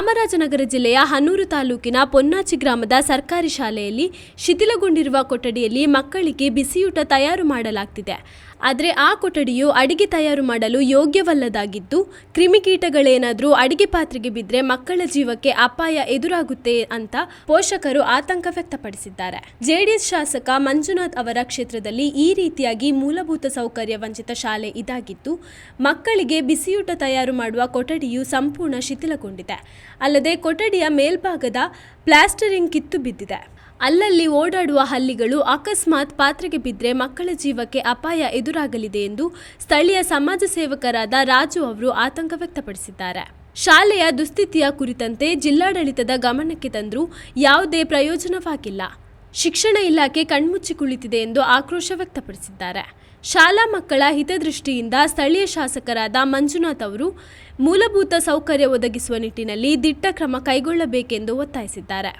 ಚಾಮರಾಜನಗರ ಜಿಲ್ಲೆಯ ಹನೂರು ತಾಲೂಕಿನ ಪೊನ್ನಾಚಿ ಗ್ರಾಮದ ಸರ್ಕಾರಿ ಶಾಲೆಯಲ್ಲಿ ಶಿಥಿಲಗೊಂಡಿರುವ ಕೊಠಡಿಯಲ್ಲಿ ಮಕ್ಕಳಿಗೆ ಬಿಸಿಯೂಟ ತಯಾರು ಮಾಡಲಾಗ್ತಿದೆ. ಆದರೆ ಆ ಕೊಠಡಿಯು ಅಡಿಗೆ ತಯಾರು ಮಾಡಲು ಯೋಗ್ಯವಲ್ಲದಾಗಿದ್ದು, ಕ್ರಿಮಿಕೀಟಗಳೇನಾದರೂ ಅಡಿಗೆ ಪಾತ್ರೆಗೆ ಬಿದ್ದರೆ ಮಕ್ಕಳ ಜೀವಕ್ಕೆ ಅಪಾಯ ಎದುರಾಗುತ್ತೆ ಅಂತ ಪೋಷಕರು ಆತಂಕ ವ್ಯಕ್ತಪಡಿಸಿದ್ದಾರೆ. ಜೆಡಿಎಸ್ ಶಾಸಕ ಮಂಜುನಾಥ್ ಅವರ ಕ್ಷೇತ್ರದಲ್ಲಿ ಈ ರೀತಿಯಾಗಿ ಮೂಲಭೂತ ಸೌಕರ್ಯ ವಂಚಿತ ಶಾಲೆ ಇದಾಗಿದ್ದು, ಮಕ್ಕಳಿಗೆ ಬಿಸಿಯೂಟ ತಯಾರು ಮಾಡುವ ಕೊಠಡಿಯು ಸಂಪೂರ್ಣ ಶಿಥಿಲಗೊಂಡಿದೆ. ಅಲ್ಲದೆ ಕೊಠಡಿಯ ಮೇಲ್ಭಾಗದ ಪ್ಲಾಸ್ಟರಿಂಗ್ ಕಿತ್ತು ಬಿದ್ದಿದೆ. ಅಲ್ಲಲ್ಲಿ ಓಡಾಡುವ ಹಲ್ಲಿಗಳು ಅಕಸ್ಮಾತ್ ಪಾತ್ರೆಗೆ ಬಿದ್ದರೆ ಮಕ್ಕಳ ಜೀವಕ್ಕೆ ಅಪಾಯ ಎದುರಾಗಲಿದೆ ಎಂದು ಸ್ಥಳೀಯ ಸಮಾಜ ಸೇವಕರಾದ ರಾಜು ಅವರು ಆತಂಕ ವ್ಯಕ್ತಪಡಿಸಿದ್ದಾರೆ. ಶಾಲೆಯ ದುಸ್ಥಿತಿಯ ಕುರಿತಂತೆ ಜಿಲ್ಲಾಡಳಿತದ ಗಮನಕ್ಕೆ ತಂದರೂ ಯಾವುದೇ ಪ್ರಯೋಜನವಾಗಿಲ್ಲ. ಶಿಕ್ಷಣ ಇಲಾಖೆ ಕಣ್ಮುಚ್ಚಿ ಕುಳಿತಿದೆ ಎಂದು ಆಕ್ರೋಶ ವ್ಯಕ್ತಪಡಿಸಿದ್ದಾರೆ. ಶಾಲಾ ಮಕ್ಕಳ ಹಿತದೃಷ್ಟಿಯಿಂದ ಸ್ಥಳೀಯ ಶಾಸಕರಾದ ಮಂಜುನಾಥ್ ಅವರು ಮೂಲಭೂತ ಸೌಕರ್ಯ ಒದಗಿಸುವ ನಿಟ್ಟಿನಲ್ಲಿ ದಿಟ್ಟ ಕ್ರಮ ಕೈಗೊಳ್ಳಬೇಕೆಂದು ಒತ್ತಾಯಿಸಿದ್ದಾರೆ.